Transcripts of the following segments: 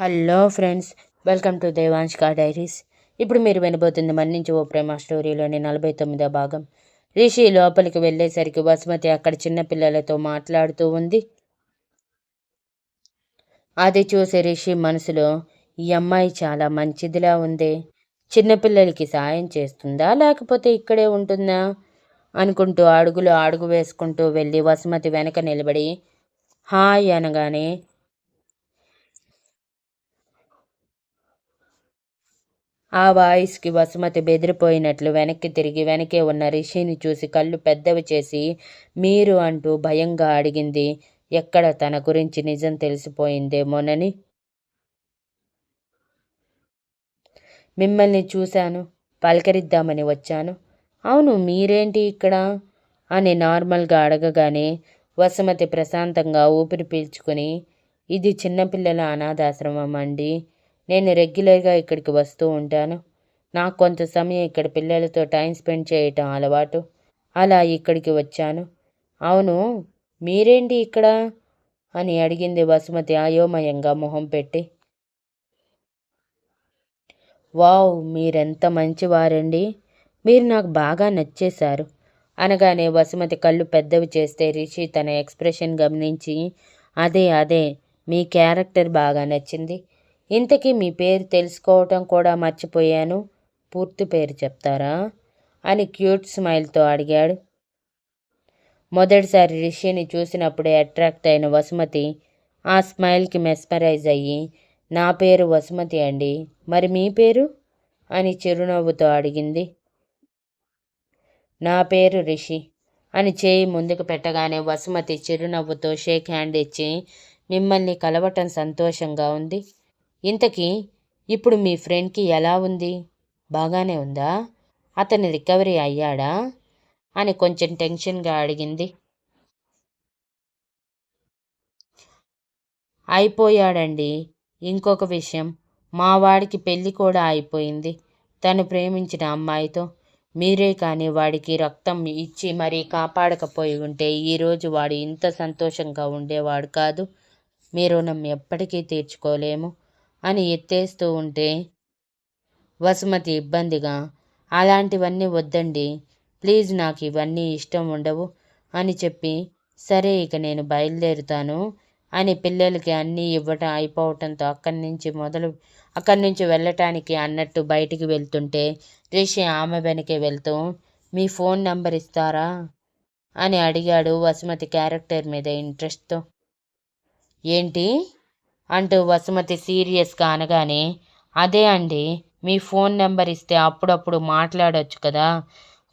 Hello friends welcome to దేవాంష్కా diaries. ఇప్పుడు మీరు వినబోతుంది మన్నించి ఓ ప్రేమ స్టోరీలోని నలభై తొమ్మిదో భాగం. రిషి లోపలికి వెళ్ళేసరికి బసుమతి అక్కడ చిన్నపిల్లలతో మాట్లాడుతూ ఉంది. అది చూసి రిషి మనసులో ఈ అమ్మాయి చాలా మంచిదిలా ఉంది. చిన్నపిల్లలకి సాయం చేస్తుందా? లేకపోతే ఇక్కడే ఉంటుందా? అనుకుంటూ అడుగులో అడుగు వేసుకుంటూ వెళ్ళి వసుమతి వెనక నిలబడి హాయ్ అనగానే ఆ వాయిస్కి వసుమతి బెదిరిపోయినట్లు వెనక్కి తిరిగి వెనకే ఉన్న రిషిని చూసి కళ్ళు పెద్దవి చేసి మీరు అంటూ భయంగా అడిగింది. ఎక్కడ తన గురించి నిజం తెలిసిపోయిందేమోనని? మిమ్మల్ని చూశాను. పలకరిద్దామని వచ్చాను. అవును మీరేంటి ఇక్కడ? అని నార్మల్గా అడగగానే వసుమతి ప్రశాంతంగా ఊపిరి పీల్చుకుని ఇది చిన్నపిల్లల అనాథాశ్రమం అండి. నేను రెగ్యులర్గా ఇక్కడికి వస్తూ ఉంటాను. నాకు కొంత సమయం ఇక్కడ పిల్లలతో టైం స్పెండ్ చేయటం అలవాటు. అలా ఇక్కడికి వచ్చాను. అవును మీరేంటి ఇక్కడ? అని అడిగింది వసుమతి అయోమయంగా మొహం పెట్టి. వావ్ మీరెంత మంచివారండి. మీరు నాకు బాగా నచ్చేశారు. అనగానే వసుమతి కళ్ళు పెద్దవి చేస్తే రిషి తన ఎక్స్ప్రెషన్ గమనించి అదే అదే మీ క్యారెక్టర్ బాగా నచ్చింది. ఇంతకీ మీ పేరు తెలుసుకోవటం కూడా మర్చిపోయాను. పూర్తి పేరు చెప్తారా? అని క్యూట్ స్మైల్తో అడిగాడు. మొదటిసారి రిషిని చూసినప్పుడే అట్రాక్ట్ అయిన వసుమతి ఆ స్మైల్కి మెస్మరైజ్ అయ్యి నా పేరు వసుమతి అండి మరి మీ పేరు? అని చిరునవ్వుతో అడిగింది. నా పేరు రిషి అని చేయి ముందుకు పెట్టగానే వసుమతి చిరునవ్వుతో షేక్ హ్యాండ్ ఇచ్చి మిమ్మల్ని కలవటం సంతోషంగా ఉంది. ఇంతకీ ఇప్పుడు మీ ఫ్రెండ్కి ఎలా ఉంది? బాగానే ఉందా? అతని రికవరీ అయ్యాడా? అని కొంచెం టెన్షన్గా అడిగింది. అయిపోయాడండి. ఇంకొక విషయం. మా వాడికి పెళ్ళి కూడా అయిపోయింది. తను ప్రేమించిన అమ్మాయితో. మీరే కానీ వాడికి రక్తం ఇచ్చి మరీ కాపాడకపోయి ఉంటే ఈరోజు వాడు ఇంత సంతోషంగా ఉండేవాడు కాదు. మీ రుణం ఎప్పటికీ తీర్చుకోలేము. అని ఎత్తేస్తూ ఉంటే వసుమతి ఇబ్బందిగా అలాంటివన్నీ వద్దండి. ప్లీజ్ నాకు ఇవన్నీ ఇష్టం ఉండవు అని చెప్పి సరే ఇక నేను బయలుదేరుతాను అని పిల్లలకి అన్నీ ఇవ్వటం అయిపోవటంతో అక్కడి నుంచి మొదలు అక్కడి నుంచి వెళ్ళటానికి అన్నట్టు బయటికి వెళ్తుంటే రిషి ఆమె వెనకే వెళ్తూ మీ ఫోన్ నంబర్ ఇస్తారా? అని అడిగాడు వసుమతి క్యారెక్టర్ మీద ఇంట్రెస్ట్తో. ఏంటి? అంటూ వసుమతి సీరియస్గా అనగానే అదే అండి మీ ఫోన్ నెంబర్ ఇస్తే అప్పుడప్పుడు మాట్లాడొచ్చు కదా.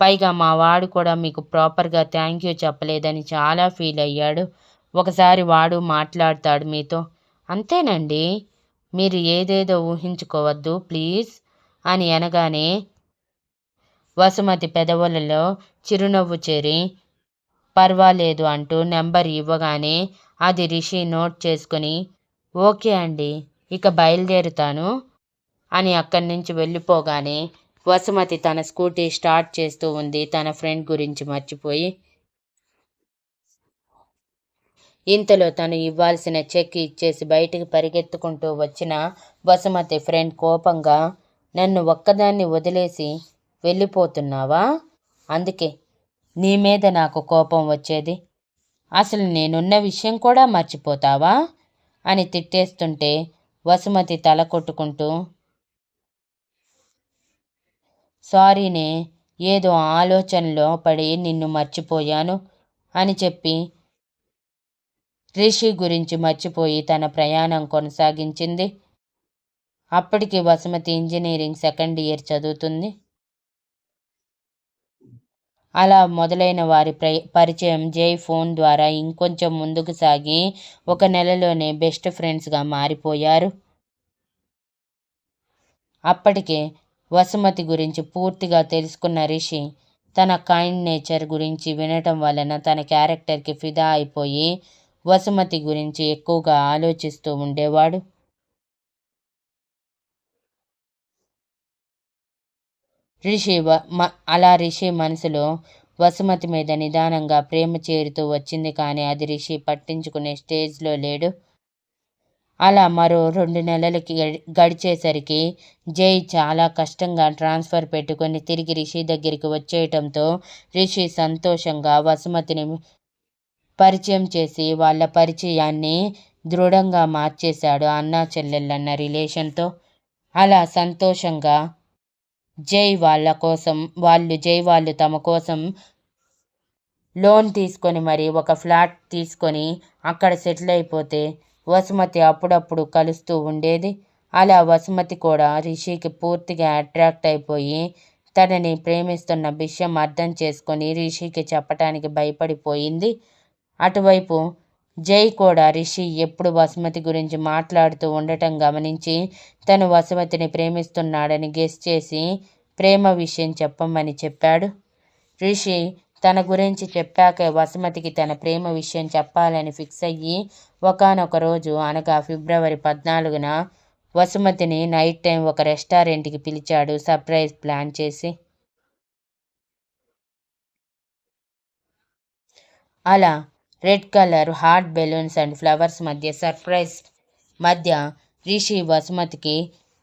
పైగా మా వాడు కూడా మీకు ప్రాపర్గా థ్యాంక్ యూ చెప్పలేదని చాలా ఫీల్ అయ్యాడు. ఒకసారి వాడు మాట్లాడతాడు మీతో. అంతేనండి మీరు ఏదేదో ఊహించుకోవద్దు ప్లీజ్ అని అనగానే వసుమతి పెదవులలో చిరునవ్వు చేరి పర్వాలేదు అంటూ నెంబర్ ఇవ్వగానే అది రిషి నోట్ చేసుకుని ఓకే అండి ఇక బయలుదేరుతాను. అని అక్కడి నుంచి వెళ్ళిపోగానే వసుమతి తన స్కూటీ స్టార్ట్ చేస్తూ ఉంది. తన ఫ్రెండ్ గురించి మర్చిపోయి ఇంతలో తను ఇవ్వాల్సిన చెక్ ఇచ్చేసి బయటికి పరిగెత్తుకుంటూ వచ్చిన వసుమతి ఫ్రెండ్ కోపంగా నన్ను ఒక్కదాన్ని వదిలేసి వెళ్ళిపోతున్నావా? అందుకే నీ మీద నాకు కోపం వచ్చేది. అసలు నేనున్న విషయం కూడా మర్చిపోతావా? అని తిట్టేస్తుంటే వసుమతి తల కొట్టుకుంటూ సారీనే ఏదో ఆలోచనలో పడి నిన్ను మర్చిపోయాను అని చెప్పి రిషి గురించి మర్చిపోయి తన ప్రయాణం కొనసాగించింది. అప్పటికి వసుమతి ఇంజనీరింగ్ సెకండ్ ఇయర్ చదువుతుంది. అలా మొదలైన వారి పరిచయం జై ఫోన్ ద్వారా ఇంకొంచెం ముందుకు సాగి ఒక నెలలోనే బెస్ట్ ఫ్రెండ్స్గా మారిపోయారు. అప్పటికే వసుమతి గురించి పూర్తిగా తెలుసుకున్న రిషి తన కైండ్ నేచర్ గురించి వినటం వలన తన క్యారెక్టర్కి ఫిదా అయిపోయి వసుమతి గురించి ఎక్కువగా ఆలోచిస్తూ ఉండేవాడు. రిషి అలా రిషి మనసులో వసుమతి మీద నిదానంగా ప్రేమ చేరుతూ వచ్చింది కానీ అది రిషి పట్టించుకునే స్టేజ్లో లేడు. అలా మరో రెండు నెలలకి గడి- గడిచేసరికి జై చాలా కష్టంగా ట్రాన్స్ఫర్ పెట్టుకొని తిరిగి రిషి దగ్గరికి వచ్చేయటంతో రిషి సంతోషంగా వసుమతిని పరిచయం చేసి వాళ్ళ పరిచయాన్ని దృఢంగా మార్చేశాడు అన్నా చెల్లెళ్ళన్న రిలేషన్తో. అలా సంతోషంగా జై వాళ్ళ కోసం వాళ్ళు జై వాళ్ళు తమ కోసం లోన్ తీసుకొని మరి ఒక ఫ్లాట్ తీసుకొని అక్కడ సెటిల్ అయిపోతే వసుమతి అప్పుడప్పుడు కలుస్తూ ఉండేది. అలా వసుమతి కూడా రిషికి పూర్తిగా అట్రాక్ట్ అయిపోయి తనని ప్రేమిస్తున్న విషయం అర్థం చేసుకొని రిషికి చెప్పటానికి భయపడిపోయింది. అటువైపు జై కూడా రిషి ఎప్పుడు వసుమతి గురించి మాట్లాడుతూ ఉండటం గమనించి తను వసుమతిని ప్రేమిస్తున్నాడని గెస్ చేసి ప్రేమ విషయం చెప్పమని చెప్పాడు. రిషి తన గురించి చెప్పాక వసుమతికి తన ప్రేమ విషయం చెప్పాలని ఫిక్స్ అయ్యి ఒకానొక రోజు అనగా ఫిబ్రవరి పద్నాలుగున వసుమతిని నైట్ టైం ఒక రెస్టారెంట్కి పిలిచాడు సర్ప్రైజ్ ప్లాన్ చేసి. అలా red colour heart balloons and flowers మధ్య సర్ప్రైజ్ మధ్య రిషి వసుమతికి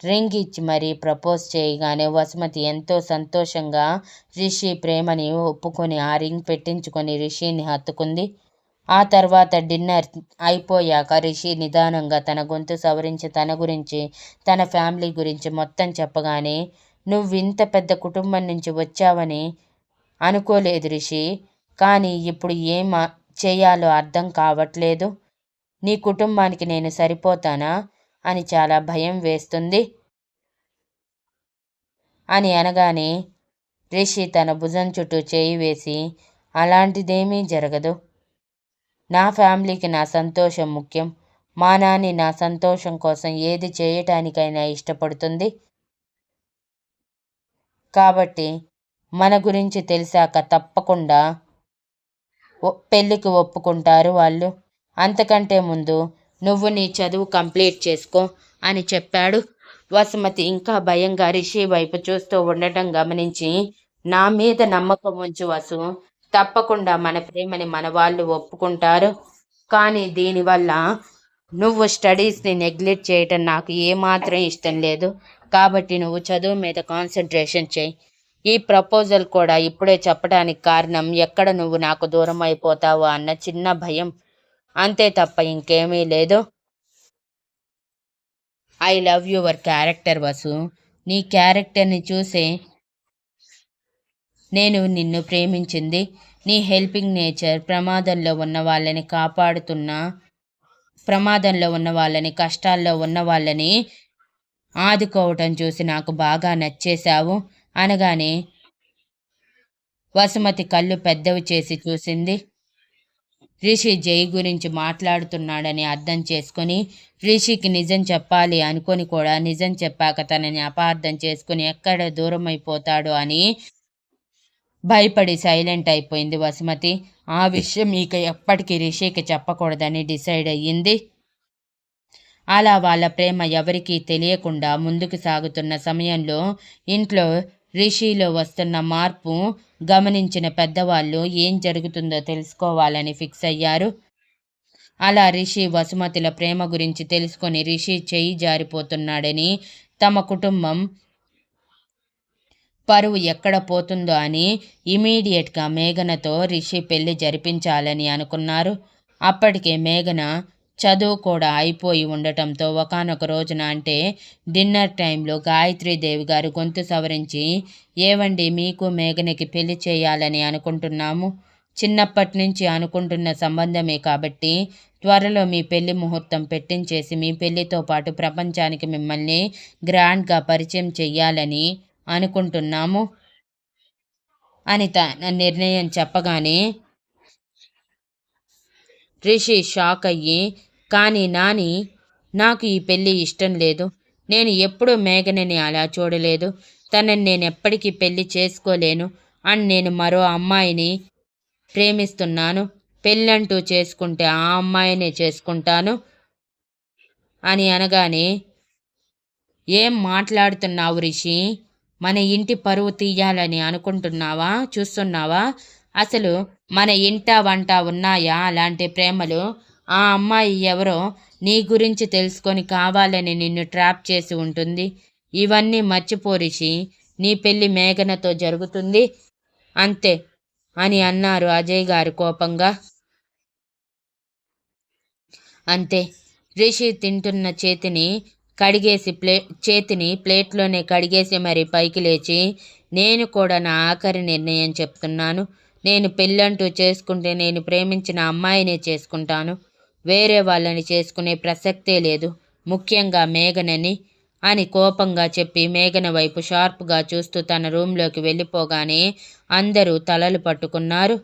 రింగ్ ఇచ్చి మరీ ప్రపోజ్ చేయగానే వసుమతి ఎంతో సంతోషంగా రిషి ప్రేమని ఒప్పుకొని ఆ రింగ్ పెట్టించుకొని రిషిని హత్తుకుంది. ఆ తర్వాత డిన్నర్ అయిపోయాక రిషి నిదానంగా తన గొంతు సవరించి తన గురించి తన ఫ్యామిలీ గురించి మొత్తం చెప్పగానే నువ్వు ఇంత పెద్ద కుటుంబం నుంచి వచ్చావని అనుకోలేదు రిషి. కానీ ఇప్పుడు ఏం చేయాలో అర్థం కావట్లేదు. నీ కుటుంబానికి నేను సరిపోతానా? అని చాలా భయం వేస్తుంది. అని అనగానే రిషి తన భుజం చుట్టూ చేయి వేసి అలాంటిదేమీ జరగదు. నా ఫ్యామిలీకి నా సంతోషం ముఖ్యం. మా నాని నా సంతోషం కోసం ఏది చేయటానికైనా ఇష్టపడుతుంది. కాబట్టి మన గురించి తెలిసాక తప్పకుండా పెళ్ళికి ఒప్పుకుంటారు వాళ్ళు. అంతకంటే ముందు నువ్వు నీ చదువు కంప్లీట్ చేసుకో అని చెప్పాడు. వసుమతి ఇంకా భయంగా రిషి వైపు చూస్తూ ఉండటం గమనించి నా మీద నమ్మకం ఉంచు వసు. తప్పకుండా మన ప్రేమని మన వాళ్ళు ఒప్పుకుంటారు. కానీ దీనివల్ల నువ్వు స్టడీస్ని నెగ్లెక్ట్ చేయటం నాకు ఏమాత్రం ఇష్టం లేదు. కాబట్టి నువ్వు చదువు మీద కాన్సన్ట్రేషన్ చేయి. ఈ ప్రపోజల్ కూడా ఇప్పుడే చెప్పడానికి కారణం ఎక్కడ నువ్వు నాకు దూరం అయిపోతావో అన్న చిన్న భయం. అంతే తప్ప ఇంకేమీ లేదు. I love your character Vasu. నీ క్యారెక్టర్ని చూసే నేను నిన్ను ప్రేమించింది. నీ హెల్పింగ్ నేచర్ ప్రమాదంలో ఉన్న వాళ్ళని కాపాడుతున్న ప్రమాదంలో ఉన్న వాళ్ళని కష్టాల్లో ఉన్న వాళ్ళని ఆదుకోవటం చూసి నాకు బాగా నచ్చేశావు. అనగానే వసుమతి కళ్ళు పెద్దవి చేసి చూసింది. రిషి జై గురించి మాట్లాడుతున్నాడని అర్థం చేసుకొని రిషికి నిజం చెప్పాలి అనుకొని కూడా నిజం చెప్పాక తనని అపార్థం చేసుకుని ఎక్కడ దూరం అయిపోతాడు అని భయపడి సైలెంట్ అయిపోయింది వసుమతి. ఆ విషయం ఇక ఎప్పటికీ రిషికి చెప్పకూడదని డిసైడ్ అయ్యింది. అలా వాళ్ళ ప్రేమ ఎవరికీ తెలియకుండా ముందుకు సాగుతున్న సమయంలో ఇంట్లో రిషిలో వస్తున్న మార్పు గమనించిన పెద్దవాళ్ళు ఏం జరుగుతుందో తెలుసుకోవాలని ఫిక్స్ అయ్యారు. అలా రిషి వసుమతిల ప్రేమ గురించి తెలుసుకొని రిషి చేయి జారిపోతున్నాడని తమ కుటుంబం పరువు ఎక్కడ పోతుందో అని ఇమీడియట్గా మేఘనతో రిషి పెళ్ళి జరిపించాలని అనుకున్నారు. అప్పటికే మేఘన చదువు కూడా అయిపోయి ఉండటంతో ఒకానొక రోజున అంటే డిన్నర్ టైంలో గాయత్రీదేవి గారు గొంతు సవరించి ఏవండి మీకు మేఘనకి పెళ్ళి చేయాలని అనుకుంటున్నాము? చిన్నప్పటి నుంచి అనుకుంటున్న సంబంధమే కాబట్టి త్వరలో మీ పెళ్ళి ముహూర్తం పెట్టించేసి మీ పెళ్ళితో పాటు ప్రపంచానికి మిమ్మల్ని గ్రాండ్గా పరిచయం చెయ్యాలని అనుకుంటున్నాము అని తన నిర్ణయం చెప్పగానే రిషి షాక్ అయ్యి కానీ నాని నాకు ఈ పెళ్ళి ఇష్టం లేదు. నేను ఎప్పుడూ మేఘనని అలా చూడలేదు. తనని నేను ఎప్పటికీ పెళ్ళి చేసుకోలేను అని నేను మరో అమ్మాయిని ప్రేమిస్తున్నాను. పెళ్ళంటూ చేసుకుంటే ఆ అమ్మాయినే చేసుకుంటాను అని అనగానే ఏం మాట్లాడుతున్నావు రిషి? మన ఇంటి పరువు తీయాలని అనుకుంటున్నావా? చూస్తున్నావా? అసలు మన ఇంట వంట ఉన్నాయా? అలాంటి ప్రేమలు ఆ అమ్మాయి ఎవరో నీ గురించి తెలుసుకొని కావాలని నిన్ను ట్రాప్ చేసి ఉంటుంది. ఇవన్నీ మర్చిపోరిషి నీ పెళ్ళి మేఘనతో జరుగుతుంది. అంతే అని అన్నారు అజయ్ గారు కోపంగా. అంతే రిషి తింటున్న చేతిని కడిగేసి ప్లే చేతిని ప్లేట్లోనే కడిగేసి మరి పైకి లేచి నేను కూడా నా ఆఖరి నిర్ణయం చెప్తున్నాను. నేను పెళ్ళంటూ చేసుకుంటే నేను ప్రేమించిన అమ్మాయినే చేసుకుంటాను. వేరే వాళ్ళని చేసుకునే ప్రసక్తే లేదు. ముఖ్యంగా మేఘనని అని కోపంగా చెప్పి మేఘన వైపు షార్ప్గా చూస్తూ తన రూంలోకి వెళ్ళిపోగానే అందరూ తలలు పట్టుకున్నారు.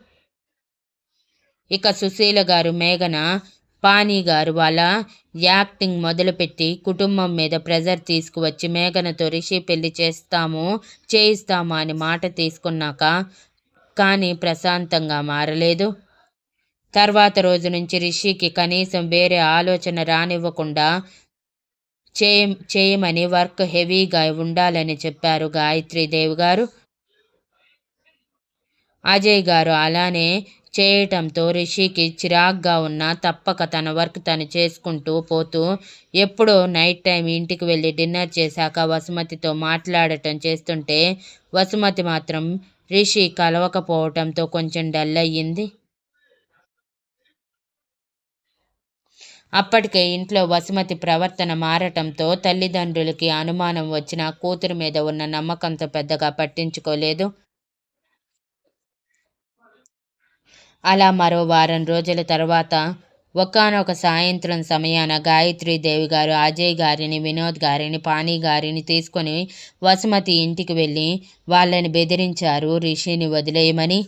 ఇక సుశీల గారు మేఘన పానీ గారు వాళ్ళ యాక్టింగ్ మొదలుపెట్టి కుటుంబం మీద ప్రెజర్ తీసుకువచ్చి మేఘనతో రిషి పెళ్ళి చేస్తాము చేయిస్తాము అని మాట తీసుకున్నాక కానీ ప్రశాంతంగా మారలేదు. తర్వాత రోజు నుంచి రిషికి కనీసం వేరే ఆలోచన రానివ్వకుండా చేయ చేయమని వర్క్ హెవీగా ఉండాలని చెప్పారు గాయత్రీదేవి గారు. అజయ్ గారు అలానే చేయటంతో రిషికి చిరాగ్గా ఉన్న తప్పక తన వర్క్ తను చేసుకుంటూ పోతూ ఎప్పుడో నైట్ టైం ఇంటికి వెళ్ళి డిన్నర్ చేశాక వసుమతితో మాట్లాడటం చేస్తుంటే వసుమతి మాత్రం రిషి కలవకపోవటంతో కొంచెం డల్ అయ్యింది. అప్పటికే ఇంట్లో వసుమతి ప్రవర్తన మారటంతో తల్లిదండ్రులకి అనుమానం వచ్చిన కూతురు మీద ఉన్న నమ్మకంతో పెద్దగా పట్టించుకోలేదు. అలా మరో వారం రోజుల తర్వాత ఒకనొక సాయంత్రం సమయాన గాయత్రీదేవి గారు అజయ్ గారిని వినోద్ గారిని పాణి గారిని తీసుకొని వసుమతి ఇంటికి వెళ్ళి వాళ్ళని బెదిరించారు. రిషిని వదిలేయమని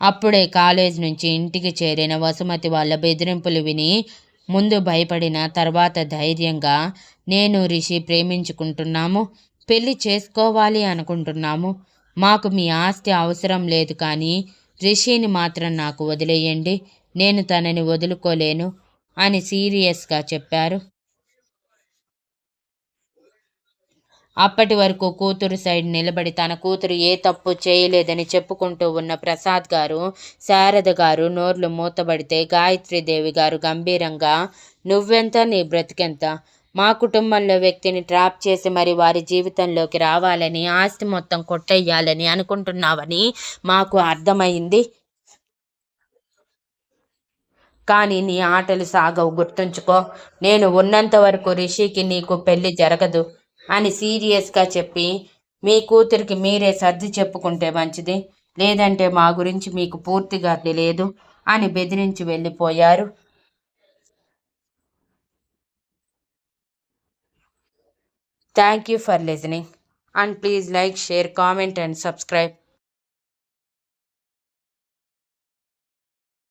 అప్పుడే కాలేజ్ నుంచి ఇంటికి చేరిన వసుమతి వాళ్ళ బెదిరింపులు విని ముందు భయపడిన తర్వాత ధైర్యంగా నేను రిషి ప్రేమించుకుంటున్నాము పెళ్ళి చేసుకోవాలి అనుకుంటున్నాము. మాకు మీ ఆస్తి అవసరం లేదు కానీ రిషిని మాత్రం నాకు వదిలేయండి. నేను తనని వదులుకోలేను అని సీరియస్గా చెప్పారు. అప్పటి వరకు కూతురు సైడ్ నిలబడి తన కూతురు ఏ తప్పు చేయలేదని చెప్పుకుంటూ ఉన్న ప్రసాద్ గారు శారద గారు నోర్లు మూతబడితే గాయత్రీదేవి గారు గంభీరంగా నువ్వెంత? నీ బ్రతికెంత? మా కుటుంబంలో వ్యక్తిని ట్రాప్ చేసి మరి వారి జీవితంలోకి రావాలని ఆస్తి మొత్తం కొట్టేయాలని అనుకుంటున్నావని మాకు అర్థమైంది. కానీ నీ ఆటలు సాగవు గుర్తుంచుకో. నేను ఉన్నంత వరకు రిషికి నీకు పెళ్ళి జరగదు. అని సీరియస్గా చెప్పి మీ కూతురికి మీరే సర్ది చెప్పుకుంటే మంచిది లేదంటే మా గురించి మీకు పూర్తిగా తెలియదు అని బెదిరించి వెళ్ళిపోయారు. Thank you for listening and please like share comment and subscribe